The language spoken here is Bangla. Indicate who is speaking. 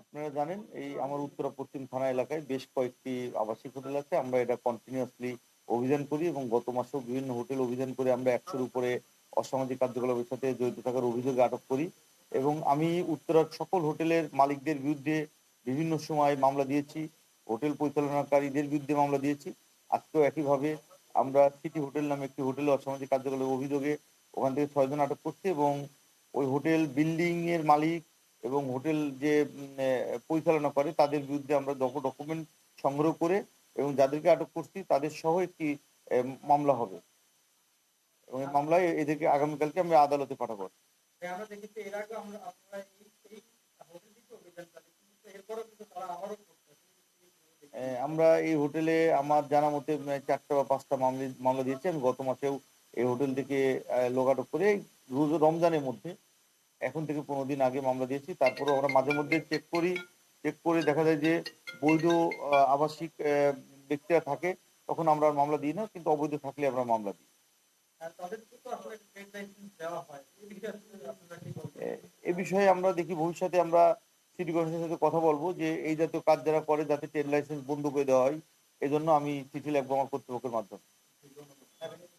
Speaker 1: আপনারা জানেন, এই আমার উত্তরা পশ্চিম থানা এলাকায় বেশ কয়েকটি আবাসিক হোটেল আছে। আমরা এটা কন্টিনিউয়াসলি অভিযান করি এবং গত মাসেও বিভিন্ন হোটেল অভিযান করে আমরা একশোর উপরে অসামাজিক কার্যকলাপের সাথে জড়িত থাকার অভিযোগে আটক করি এবং আমি উত্তরার সকল হোটেলের মালিকদের বিরুদ্ধে বিভিন্ন সময় মামলা দিয়েছি, হোটেল পরিচালনাকারীদের বিরুদ্ধে মামলা দিয়েছি। আজকেও একইভাবে আমরা সিটি হোটেল নামে একটি হোটেলে অসামাজিক কার্যকলাপের অভিযোগে ওখান থেকে ছয়জন আটক করছি এবং ওই হোটেল বিল্ডিং এর মালিক এবং হোটেল যে পরিচালনা করে তাদের বিরুদ্ধে আমরা ডকুমেন্ট সংগ্রহ করে এবং যাদেরকে আটক করছি তাদের সহ একটি মামলা হবে। এবং এই মামলায় এদেরকে আগামীকালকে আমরা আদালতে পাঠাবো।
Speaker 2: আমরা দেখেছি এর আগে আমরা আপনারা এই এই হোটেলটিতে অভিযান চালিয়েছি কিন্তু এরপরেও কিন্তু তারা আবারও করতেছে
Speaker 1: আহ, আমরা এই হোটেলে আমার জানা মতে চারটা বা পাঁচটা মামলা মামলা দিয়েছি। আমি গত মাসেও এই হোটেল থেকে আহ, লোক আটক করে রোজ রমজানের মধ্যে এখন থেকে পনেরো দিন আগে মামলা দিয়েছি। তারপরে আমরা মাঝে মধ্যে চেক করি। চেক করে দেখা যায় যে বৈধ আবাসিক ব্যক্তিরা থাকে তখন আমরা মামলা দিই না কিন্তু অবৈধ থাকলে আমরা মামলা দিই।
Speaker 2: হয়
Speaker 1: এ বিষয়ে আমরা দেখি ভবিষ্যতে আমরা সিটি কর্পোরেশনের সাথে কথা বলব যে এই জাতীয় কাজ যারা করে যাতে ট্রেড লাইসেন্স বন্ধ করে দেওয়া হয়, এজন্য জন্য আমি চিঠি লিখব আমার কর্তৃপক্ষের মাধ্যমে।